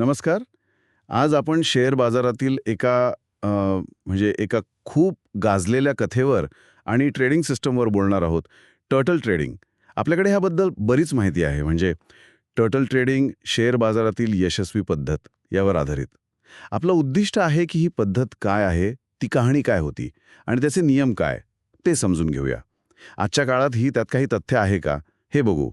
नमस्कार. आज आपण शेअर बाजारातील एका म्हणजे एका खूप गाजलेल्या कथेवर आणि ट्रेडिंग सिस्टमवर बोलणार आहोत. Turtle trading. आपल्याकडे ह्याबद्दल बरीच माहिती आहे. म्हणजे टर्टल ट्रेडिंग शेअर बाजारातील यशस्वी पद्धत यावर आधारित. आपलं उद्दिष्ट आहे की ही पद्धत काय आहे ती कहाणी काय होती आणि त्याचे नियम काय ते समजून घेऊया. आजच्या काळात ही त्यात काही तथ्य आहे का हे बघू.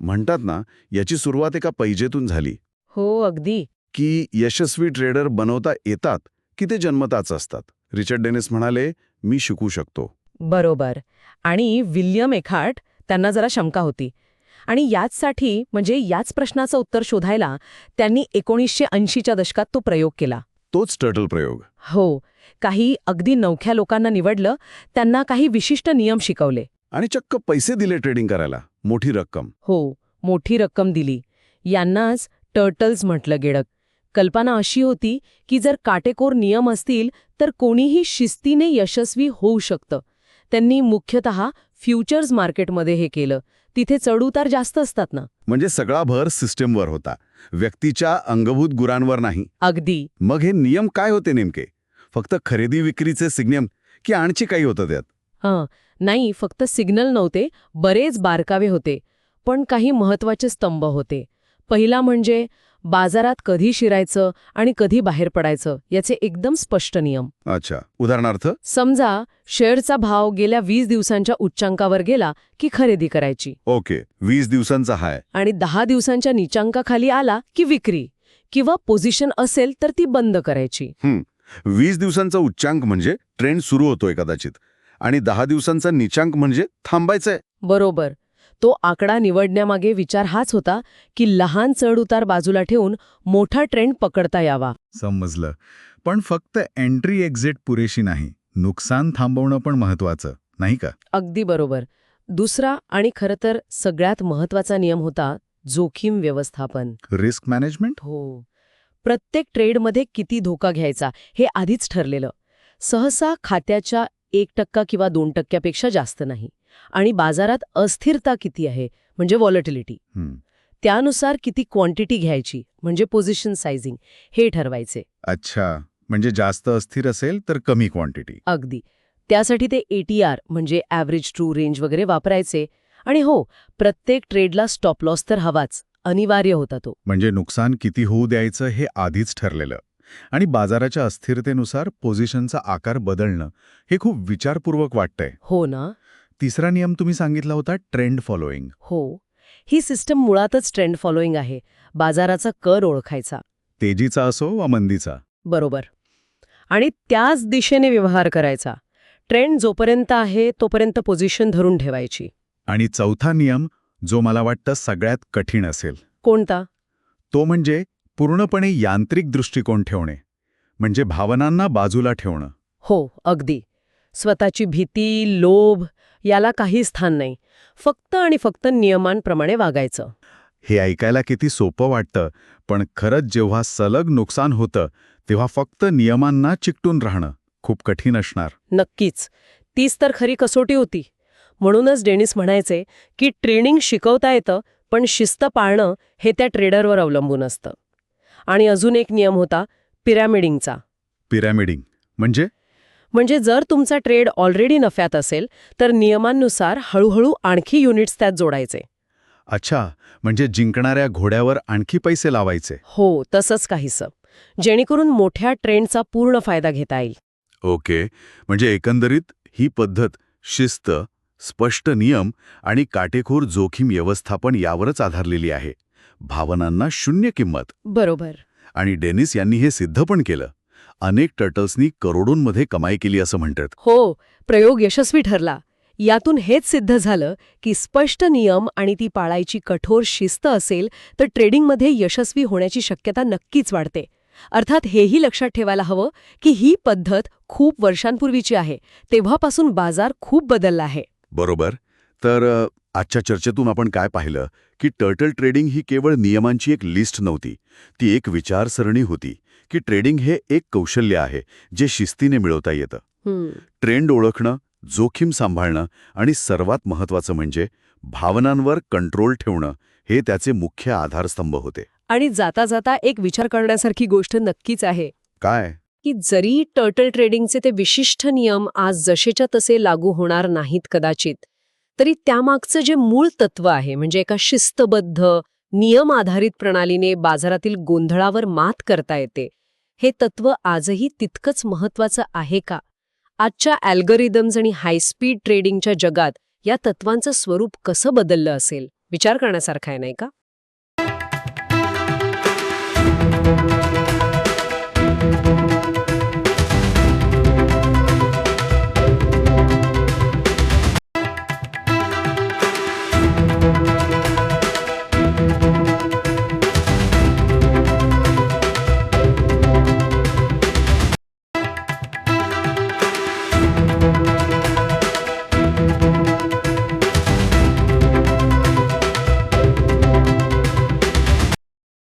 म्हणतात ना याची सुरुवात एका पैजेतून झाली. हो अगदी. की यशस्वी ट्रेडर बनवता येतात की ते जन्मताच असतात? रिचर्ड डेनिस म्हणाले मी शिकू शकतो. बरोबर. आणि विल्यम एखार्ट त्यांना जरा शंका होती. आणि याचसाठी म्हणजे याच प्रश्नाचं उत्तर शोधायला त्यांनी एकोणीसशे ऐंशीच्या दशकात तो प्रयोग केला. तोच टर्टल प्रयोग. हो. काही अगदी नवख्या लोकांना निवडलं त्यांना काही विशिष्ट नियम शिकवले. आणि चक्क पैसे दिले ट्रेडिंग करायला. मोठी रक्कम. हो मोठी रक्कम दिली. यांनाच टर्टल्स म्हटलं गेलं कल्पना अशी होती की जर काटेकोर नियम असतील तर कोणीही शिस्तीने यशस्वी होऊ शकतं. त्यांनी मुख्यतः फ्युचर्स मार्केटमध्ये हे केलं. तिथे चढउतार जास्त असतात ना? म्हणजे सगळा भर सिस्टमवर होता. व्यक्तीच्या अंगभूत गुरांवर नाही. अगदी. मग हे नियम काय होते नेमके? फक्त खरेदी विक्रीचे सिग्नम की आणखी काही होतं त्यात? हां. नाही फक्त सिग्नल नव्हते बरेच बारकावे होते. पण काही महत्त्वाचे स्तंभ होते. पहिला म्हणजे बाजारात कधी शिरायचं आणि कधी बाहेर पडायचं याचे एकदम स्पष्ट नियम. अच्छा. उदाहरणार्थ? समजा शेअरचा भाव गेल्या वीस दिवसांच्या उच्चांकावर गेला की खरेदी करायची. ओके. वीस दिवसांचा हाय. आणि दहा दिवसांच्या निचांकाखाली आला की विक्री. किंवा पोझिशन असेल तर ती बंद करायची. वीस दिवसांचा उच्चांक म्हणजे ट्रेंड सुरू होतोय कदाचित. आणि दहा दिवसांचा निचांक म्हणजे थांबायचंय. बरोबर. तो आकडा निवडण्यामागे विचार हाच होता की लहान चढउतार बाजूला ठेवून मोठा ट्रेंड पकडता यावा. समजलं. पण फक्त एंट्री एक्झिट पुरेशी नाही. नुकसान थांबवणं पण महत्वाचं नाही का? अगदी बरोबर. दुसरा आणि खरं तर सगळ्यात महत्त्वाचा नियम होता जोखीम व्यवस्थापन. रिस्क मॅनेजमेंट हो. प्रत्येक ट्रेडमध्ये किती धोका घ्यायचा हे आधीच ठरलेलं. सहसा खात्याच्या एक टक्का किंवा दोन टक्क्यापेक्षा जास्त नाही. आणि बाजारात अस्थिरता किती आहे? म्हणजे व्हॉलटिलिटी त्यानुसार किती क्वांटिटी घ्यायची? म्हणजे पोझिशन सायझिंग हे ठरवायचे. अच्छा. म्हणजे जास्त अस्थिर असेल तर कमी क्वांटिटी अगदी. त्यासाठी ते एटीआर म्हणजे ॲव्हरेज ट्रू रेंज वगैरे वापरायचे. आणि हो प्रत्येक ट्रेडला स्टॉप लॉस तर हवाच. अनिवार्य होता तो. म्हणजे नुकसान किती होऊ द्यायचं हे आधीच ठरलेलं. आणि बाजाराच्या अस्थिरतेनुसार पोझिशनचा आकार बदलणं हे खूप विचारपूर्वक वाटतंय. हो ना? तिसरा नियम तुम्ही सांगितला होता ट्रेंड फॉलोईंग हो. ही सिस्टम मुळातच ट्रेंड फॉलोईंग आहे बाजाराचा कर ओळखायचा. तेजीचा असो वा मंदीचा. बरोबर. आणि त्याच दिशेने व्यवहार करायचा. ट्रेंड जोपर्यंत आहे तोपर्यंत पोझिशन धरून ठेवायची. आणि चौथा नियम जो मला वाटतं सगळ्यात कठीण असेल. कोणता? तो म्हणजे पूर्णपणे यांत्रिक दृष्टिकोन ठेवणे म्हणजे भावनांना बाजूला ठेवणं. हो अगदी. स्वतःची भीती लोभ याला काही स्थान नाही. फक्त आणि फक्त नियमांप्रमाणे वागायचं. हे ऐकायला किती सोपं वाटतं पण खरंच जेव्हा सलग नुकसान होतं तेव्हा फक्त नियमांना चिकटून राहणं खूप कठीण असणार. नक्कीच. तीच तर खरी कसोटी होती. म्हणूनच डेनिस म्हणायचे की ट्रेनिंग शिकवता येतं पण शिस्त पाळणं हे त्या ट्रेडरवर अवलंबून असतं. आणि अजून एक नियम होता पिरॅमिडिंगचा. पिरॅमिडिंग. म्हणजे? म्हणजे जर तुमचा ट्रेड ऑलरेडी नफ्यात असेल तर नियमांनुसार हळूहळू आणखी युनिट्स त्यात जोडायचे. अच्छा म्हणजे जिंकणाऱ्या घोड्यावर आणखी पैसे लावायचे. हो तसंच काहीसं. जेणेकरून मोठ्या ट्रेंडचा पूर्ण फायदा घेता येईल. ओके म्हणजे एकंदरीत ही पद्धत शिस्त स्पष्ट नियम आणि काटेकोर जोखीम व्यवस्थापन यावरच आधारलेली आहे. भावनांना शून्य किंमत. बरोबर. आणि डेनिस यांनी हे सिद्ध पण केलं. अनेक टर्टल्सनी करोडोंमध्ये कमाई केली असं म्हणतात. हो प्रयोग यशस्वी ठरला. यातून हेच सिद्ध झालं की स्पष्ट नियम आणि ती पाळायची कठोर शिस्त असेल तर ट्रेडिंगमध्ये यशस्वी होण्याची शक्यता नक्कीच वाढते. अर्थात हेही लक्षात ठेवायला हवं की ही पद्धत खूप वर्षांपूर्वीची आहे. तेव्हापासून बाजार खूप बदलला आहे. बरोबर. तर आजच्या चर्चेतून आपण काय पाहिलं की टर्टल ट्रेडिंग ही केवळ नियमांची एक लिस्ट नव्हती. ती एक विचारसरणी होती की ट्रेडिंग हे एक कौशल्य आहे जे शिस्तीने मिळवता येतं. ट्रेंड ओळखणं जोखीम सांभाळणं आणि सर्वात महत्त्वाचं म्हणजे भावनांवर कंट्रोल ठेवणं हे त्याचे मुख्य आधारस्तंभ होते. आणि जाता जाता एक विचार करण्यासारखी गोष्ट नक्कीच आहे. काय? की जरी टर्टल ट्रेडिंगचे ते विशिष्ट नियम आज जसेच्या तसे लागू होणार नाहीत कदाचित तरी त्यामागचं जे मूळ तत्व आहे म्हणजे एका शिस्तबद्ध नियम आधारित प्रणालीने बाजारातील गोंधळावर मात करता येते हे तत्व आजही तितकंच महत्वाचं आहे का? आजच्या अल्गोरिदम्स आणि हायस्पीड ट्रेडिंगच्या जगात या तत्वांचं स्वरूप कसं बदललं असेल? विचार करण्यासारखं आहे नाही का?